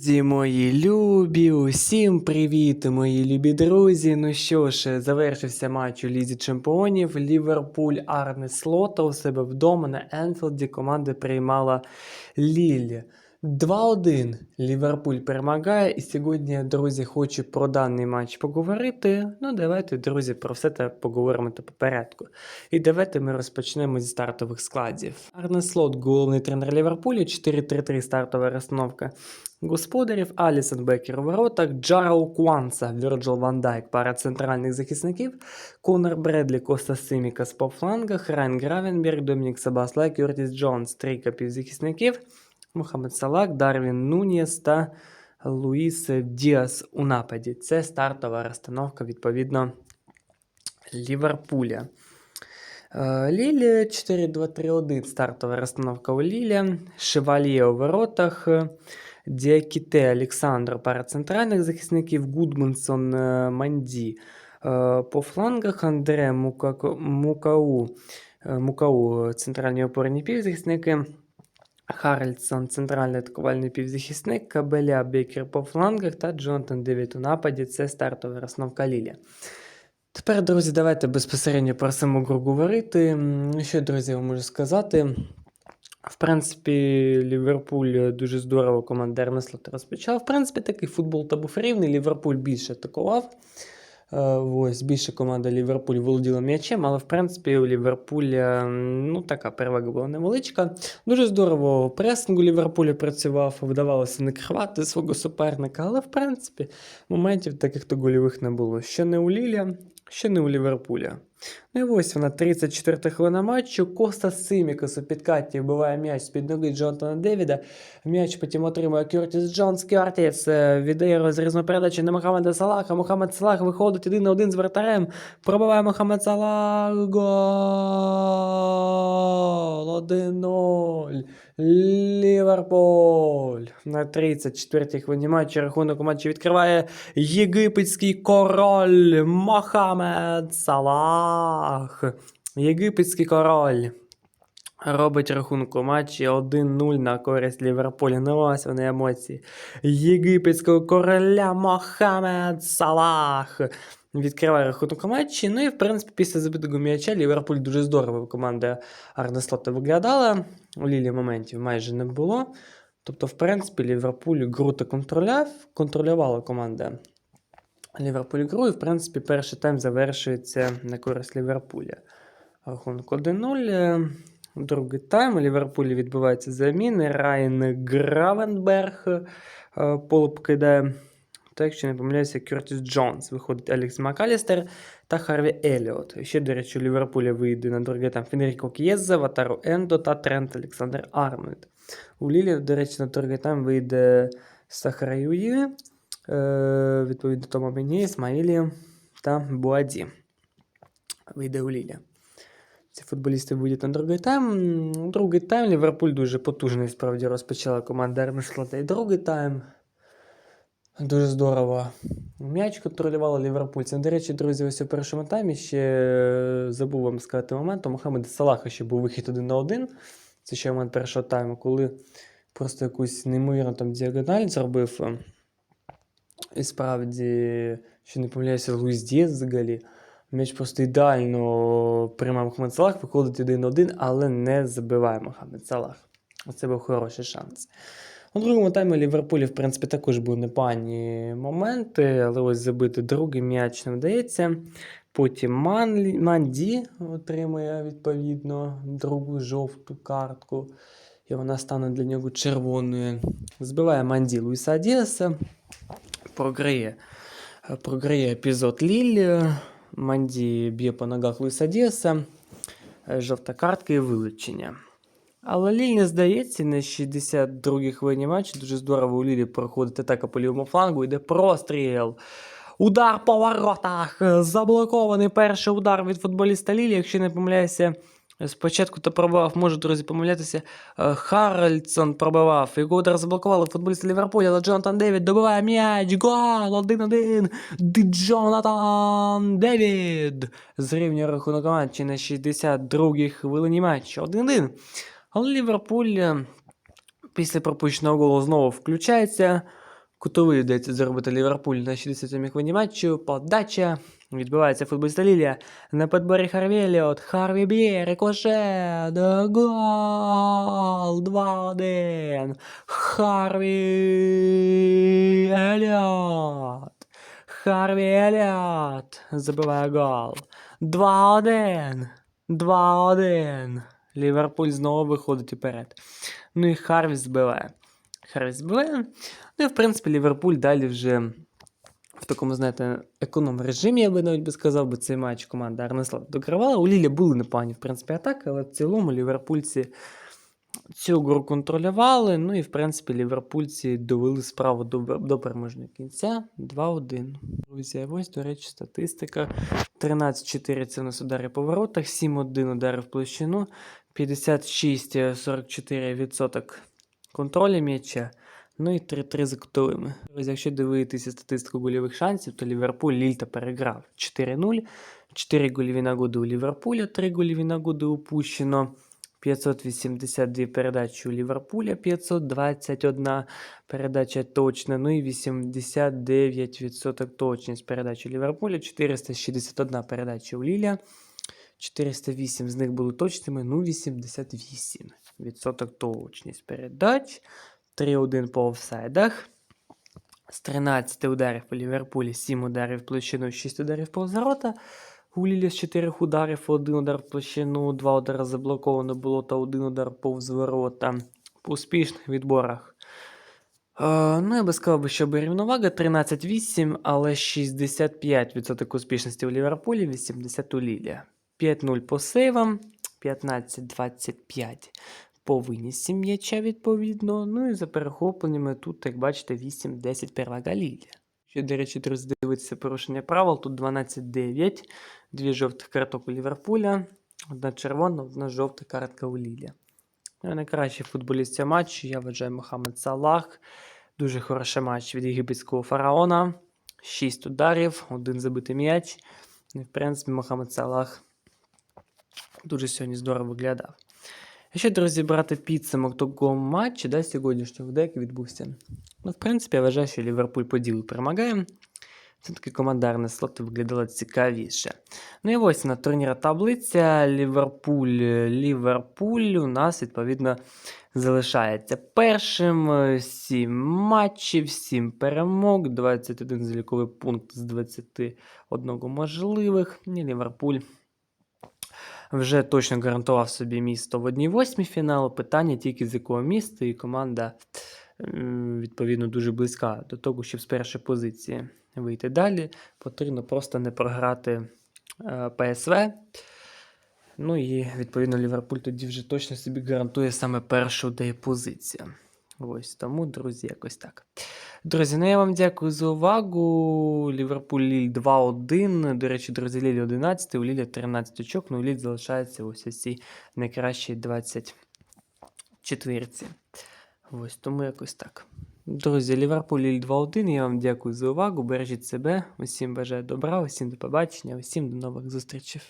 Зі мої любі, усім привіт, мої любі друзі. Ну що ж, завершився матч у Лізі Чемпіонів. Ліверпуль Арне Слота у себе вдома на Енфілді команда приймала Ліль. 2-1 Ліверпуль перемагає. І сьогодні, друзі, хочу про даний матч поговорити. Ну, давайте, друзі, про все це поговоримо та по порядку. І давайте ми розпочнемо зі стартових складів. Арне Слот, головний тренер Ліверпулю, 4-3-3 стартова розстановка господарів, Алісон Бекер у воротах, Джарл Куанса, Вірджил Ван Дайк, пара центральних захисників, Конор Бредлі, Коста Симікас по флангах, Райан Гравенберг, Домінік Сабасла, Кюртіс Джонс, трійка півзахисників, Мухаммед Салак, Дарвін Нуніс та Луїс Діас у нападі. Це стартова розстановка, відповідно, Ліверпуля. Е, Ліль 4-2-3-1 стартова розстановка у Ліля. Шевальє у воротах. Діакіте Олександр пара центральних захисників, Гудмансон е, Манді. Е, По флангах Андре Мукау, е, Мукау центральні опорні півзахисники. Харальдсон, центральний атакувальний півзахисник, Кабеля Бекер по флангах та Джонатан Девіт у нападі. Це стартова розновка Лілі. Тепер, друзі, давайте безпосередньо про саму гру говорити. Що, друзі, я можу сказати? В принципі, Ліверпуль дуже здорово команда Ернеслота розпочав. В принципі, такий футбол та був рівний. Ліверпуль більше атакував. Е, Ось більше команда Ліверпуль володіла м'ячем, але в принципі у Ліверпуля ну, така перевага була невеличка. Дуже здорово пресинг у Ліверпулі працював, вдавалося не крихвати свого суперника, але в принципі моментів таких то гольових не було. Що не у Ліля, що не у Ліверпуля. Ну і ось вона 34 хвилина матчу. Коста Симікас у підкаті вбиває м'яч з-під ноги Джонатана Девіда. М'яч потім отримує Кюртіс Джонс. Кюртіс е, віддає розрізну передачу на Мохаммеда Салаха. Мохаммед Салах виходить один на один з вратарем. Пробиває Мохаммед Салах. Гол! 1-0. Ліверпуль. На 34-й хвилині матчу рахунок у матчі відкриває єгипетський король Мохаммед Салах. Єгипетський король. Робить рахунок у матчі 1-0 на користь Ліверпуля. Ну ось вони емоції. Єгипетського короля Мохаммед Салах. Відкриває рахунок матчі. Ну і в принципі після забитого м'яча Ліверпуль дуже здорово команда Арне Слота виглядала. У Лілі моментів майже не було. Тобто, в принципі, Ліверпуль гру та контроляв, контролювала команда Ліверпуль гру, і в принципі перший тайм завершується на користь Ліверпуля. Рахунок 1-0. Е, Другий тайм у Ліверпулі відбуваються заміни. Райан Гравенберг е, полу покидає. Та, якщо не помиляюся, Кертіс Джонс. Виходить Алекс Макалістер та Харві Еліот. Ще, до речі, у Ліверпуля вийде на другий тайм Фенріко К'єза, Ватару Ендо та Трент Олександр Арнольд. У Лілі, до речі, на другий тайм вийде Сахара Юї, е, відповідно Тома Бені, Ісмаїлі та Буаді. Вийде у Лілі. Ці футболісти вийдуть на другий тайм. Другий тайм Ліверпуль дуже потужний справді розпочала команда Ермешлота. І другий тайм. Дуже здорово. М'яч контролювали ліверпульці. До речі, друзі, ось у першому таймі ще е, забув вам сказати момент. У Мохамеда Салаха ще був вихід один на один. Це ще момент першого тайму, коли просто якусь неймовірну там діагональ зробив. І справді, що не помиляюся, Луїс Дієс взагалі. М'яч просто ідеально приймав Мохамед Салах, виходить один на один, але не забиває Мохамед Салах. Оце був хороший шанс. У другому таймі Ліверпулі, в принципі, також були непогані моменти, але ось забити другий м'яч не вдається. Потім Манді отримує відповідно другу жовту картку, і вона стане для нього червоною. Збиває Манді Луїса Діаса, програє, програє епізод Ліль. Манді б'є по ногах Луїса Діаса, жовта картка і вилучення. Але Ліль не здається, на 62-й хвилині матчу дуже здорово у Лілі проходить атака по лівому флангу, йде простріл. Удар по воротах. Заблокований перший удар від футболіста Лілі. Якщо не помиляюся, спочатку то пробивав, можу, друзі, помилятися. е, Харальдсон пробивав. Його удар заблокували футболісти Ліверпуля, але Джонатан Девід добиває м'яч. Гол! 1-1. Ди Джонатан Девід. Зрівнює рахунок матчі на 62-й хвилині матчу. 1-1. Але Ліверпуль е, після пропущеного голу знову включається. Кутовий вдається зробити Ліверпуль на 67-й хвилині матчу. Подача. Відбивається футболіста Лілія. На подборі Харві Еліот. Харві б'є, рикошет. Гол! 2-1. Харві Еліот. Харві Еліот забиває гол. 2-1. 2-1. Ліверпуль знову виходить уперед. Ну і Харві збиває. Харві збиває. Ну і в принципі Ліверпуль далі вже в такому, знаєте, економ режимі, я би навіть би сказав, бо цей матч команда Арнеслав докривала. У Лілі були непогані, в принципі, атаки, але в цілому ліверпульці цю гру контролювали. Ну і в принципі ліверпульці довели справу до, до переможного кінця 2-1. Друзі, ось, до речі, статистика. 13-4 це у нас удари по воротах, 7-1 удари в площину, 56-44% контролю м'яча. Ну і 3-3 за кутовими. Друзі, якщо дивитися статистику гольових шансів, то Ліверпуль Лільта переграв 4-0. 4 гольові нагоди у Ліверпуля, 3 гольові нагоди упущено. 582 передачі у Ліверпуля, 521 передача точна, ну і 89% точність передачі у Ліверпуля, 461 передача у Ліля, 408 з них були точними, ну 88% точність передач. 3-1 по офсайдах. З 13 ударів по Ліверпулі, 7 ударів в площину, 6 ударів по ворота. У з 4 ударів, 1 удар в площину, 2 удари заблоковано було та 1 удар повз ворота. По успішних відборах. Е, ну, я би сказав, що рівновага 13-8, але 65% успішності у Ліверпулі, 80 у Лілі. 5-0 по сейвам, 15-25 по винісі м'яча відповідно. Ну і за перехопленнями тут, як бачите, 8-10 перевага Лілі. Ще, до речі, друзі, дивитися порушення правил. Тут 12-9, дві жовтих карток у Ліверпуля, одна червона, одна жовта картка у Лілі. Ну, найкращий футболіст цього матчу, я вважаю Мохамед Салах. Дуже хороший матч від єгипетського фараона. 6 ударів, один забитий м'яч. І, в принципі, Мохамед Салах дуже сьогодні здорово виглядав. Якщо, друзі, брати підсумок такого матчу, да, сьогоднішнього де який відбувся. Ну, в принципі, я вважаю, що Ліверпуль по ділу перемагає. Це таки командарне слоти виглядало цікавіше. Ну і ось на турніра таблиця Ліверпуль. Ліверпуль у нас, відповідно, залишається першим. 7 матчів, 7 перемог, 21 заліковий пункт з 21 можливих. І Ліверпуль вже точно гарантував собі місто в 1-8 фіналу. Питання тільки з якого міста, і команда відповідно дуже близька до того, щоб з першої позиції вийти далі. Потрібно просто не програти е, ПСВ. Ну і відповідно Ліверпуль тоді вже точно собі гарантує саме першу де позицію. Ось тому, друзі, якось так. Друзі, ну я вам дякую за увагу. Ліверпуль Ліль 2-1. До речі, друзі, Ліль 11, у Лілі 13 очок, ну у Ліль залишається ось цій найкращій 24. Ось тому якось так. Друзі, Ліверпуль Ліль 2-1. Я вам дякую за увагу. Бережіть себе. Усім бажаю добра, усім до побачення, усім до нових зустрічей.